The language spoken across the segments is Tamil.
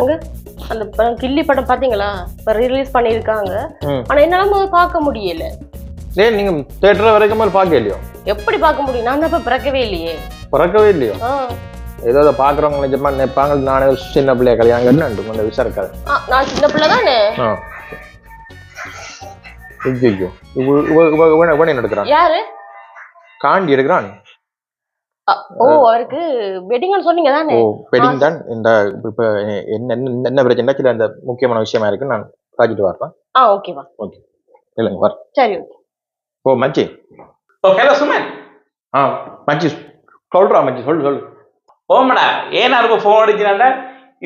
அங்க அந்த கில்லி படம் பாத்தீங்களா? இப்ப ரிலீஸ் பண்ணிருக்காங்க ம். ஆனா என்னால பார்க்க முடியல. ஏன் நீங்க தேட்டர் வரைக்கும் பார்க்க இல்லையோ? எப்படி பார்க்க முடியும்? நான் அப்ப பிறக்கவே இல்லையே. பிறக்கவே இல்லையோ. ஏதோ அதை பார்க்குறவங்க நிஜமா நினைப்பாங்க. நானே சின்ன பிள்ளைய கல்யாணம் விஷயம் இருக்காது ஆ, நான் சின்ன பிள்ளை தானே? ஐயோ இவ இவ இவ இவன் எடுக்கிறான்? யாரு? காண்டி எடுக்கிறான். ஓ அவருக்கு வெட்டிங்னு சொன்னீங்க தானே? வெட்டிங் தான். இந்த இப்போ என்ன என்ன என்ன பிரச்சனை? சில அந்த முக்கியமான விஷயமா இருக்கு. நான் காட்டிட்டு வரேன். ஆ ஓகேவா ஓகே இல்லைங்க வர. சரி ஓகே ஓ மச்சி ஓ ஹலோ சுமன். ஆ மச்சி சொல்றா மச்சி சொல்லு சொல்லு. ஓமடா ஏன் இப்போ ஃபோன் அடிக்கிறாண்டா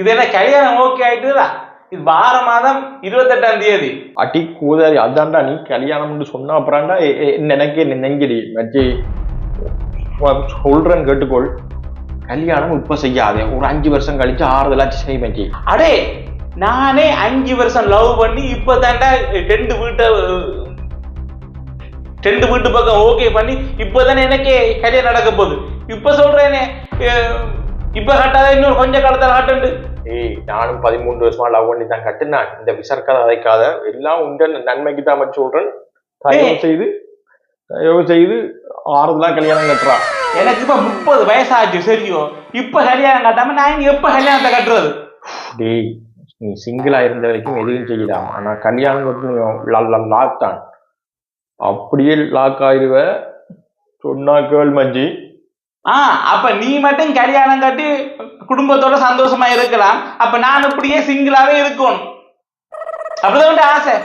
இது என்ன கல்யாணம் ஓகே ஆயிட்டுதா? இது வார மாதம் இருபத்தெட்டாம் தேதி. அடி கூதாரி அதான்டா நீ கல்யாணம்னு சொன்ன அப்புறம்டா எனக்கே நெஞ்சடி மச்சி சொல்றேன்னு கேட்டுக்கொள். கல்யாணம் இப்ப செய்யாதே. ஒரு அஞ்சு வருஷம் கழிச்சு ஆறுதலாச்சு செய் மச்சி அடே நானே அஞ்சு வருஷம் லவ் பண்ணி இப்ப தாண்டா ரெண்டு வீட்டை ரெண்டு வீட்டு பக்கம் ஓகே பண்ணி இப்பதானே எனக்கே கல்யாணம் நடக்க போகுது. இப்ப சொல்றேனே இப்ப கட்டாத இன்னொரு கொஞ்ச காலத்துல கட்டுண்டு. ஏய் நானும் பதிமூன்று வருஷமா லவ் பண்ணி தான் கட்டுனான். இந்த விசர்க்காத அதைக்காத. எல்லாம் உண்ட நன்மைக்கு தான் சொல்றேன். செய்து தயவு செய்து ஆறுதலா கல்யாணம் கட்டுறா. எனக்கு இப்ப முப்பது வயசாச்சு சரியோ? இப்ப கல்யாணம் கட்டாம நான் எப்ப கல்யாணத்தை கட்டுறது? டேய் நீ சிங்கிளா இருந்த வரைக்கும் எதையும் செய்யலாம். ஆனா கல்யாணம் கட்டு லாக் தான் அப்படியே லாக் ஆயிருவ. சொன்னா கேள் மஞ்சி. ஆ அப்ப நீ மட்டும் கல்யாணம் கட்டி குடும்பத்தோட சந்தோஷமா இருக்கலாம். அப்ப நான் இப்படியே சிங்கிளாவே இருக்கணும். அப்படிதான் ஆசை.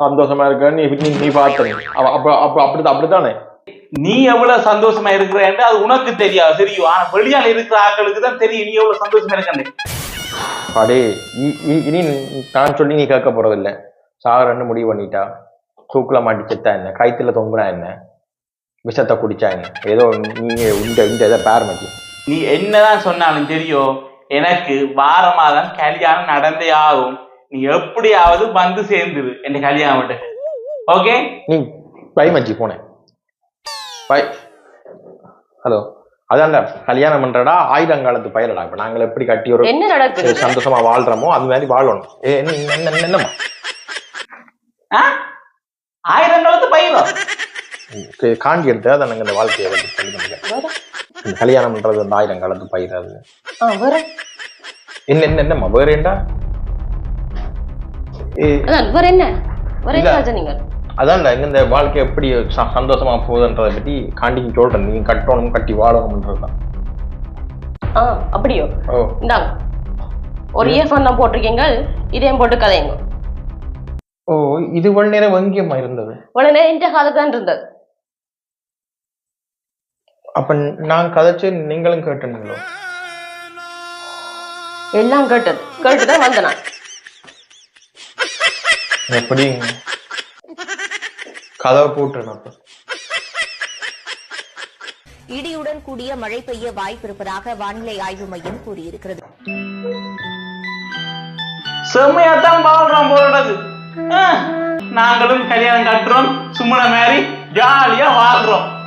சந்தோஷமா இருக்கேன் நீ நீ நீ பார்த்த அப்ப அப்ப அப்படிதான் அப்படித்தானே நீ எவ்வளவு சந்தோஷமா இருக்கிறேன்னு அது உனக்கு தெரியாது சரியோ ஆனா வெளியால இருக்கிற ஆட்களுக்கு தான் தெரியும் நீ எவ்வளவு சந்தோஷமா இருக்கன்னு அடே இனி நான் சொல்லி நீ கேட்க போறதில்ல சாகரன்னு முடிவு பண்ணிட்டா தூக்குல மாட்டி செத்தா என்ன கைத்துல தொங்குனா என்ன விஷத்தை குடிச்சா என்ன ஏதோ நீங்க இந்த இந்த இதை பேர் மச்சி நீ என்னதான் சொன்னாலும் தெரியும் எனக்கு வார மாதம் கல்யாணம் நடந்தே ஆகும் நீ எப்படியாவது வந்து சேர்ந்துரு. என் கல்யாணம் விட்டு ஓகே நீ பை மச்சி போனேன் பை. ஹலோ அதான்டா கல்யாணம் பண்றடா ஆயிரங்காலத்து பயிரடா இப்ப நாங்கள் எப்படி கட்டி ஒரு என்ன நடக்குது? சந்தோஷமா வாழ்றோமோ அது மாதிரி வாழணும். ஏ, என்ன என்ன- என்ன- என்னம்மா? ஆ? ஆயிரம் காலத்து பயிரும் கே- காண்டி எடுத்து அதை நாங்கள் இந்த வாழ்க்கையை வந்து சொல்லி வேற? இந்த கல்யாணம் பண்றது அந்த ஆயிரம் காலத்து பயிர் அது ஆ வேற என்ன என்ன என்னம்மா? வேற ஏன்டா ஏ, அதான் வேற என்ன? வேற. என்ன அதான்டா இந்த வாழ்க்கை எப்படி சந்தோஷமா போகுதுன்றதை பத்தி காண்டிக்கு சொல்றேன். நீங்க கட்டணும் கட்டி வாழணும்ன்றதுதான். ஆ அப்படியோ? இந்தாங்க ஒரு இயர்ஃபோன் தான் போட்டிருக்கீங்க. இதையும் போட்டு கதையுங்க. ஓ இது இவ்வளவு நேரம் வங்கியமா இருந்தது? உடனே எந்த காலத்து தான் இருந்தது. அப்ப நான் கதைச்சு நீங்களும் கேட்டுங்களோ எல்லாம் கேட்டது. கேட்டுதான் வந்தேன் எப்படி? கதவை அப்ப. இடியுடன் கூடிய மழை பெய்ய வாய்ப்பிருப்பதாக வானிலை ஆய்வு மையம் கூறியிருக்கிறது. செம்மையாத்தான் வாழ்றோம் போடுறது நாங்களும் கல்யாணம் கட்டுறோம் சும்மன மாதிரி ஜாலியா வாழ்றோம்.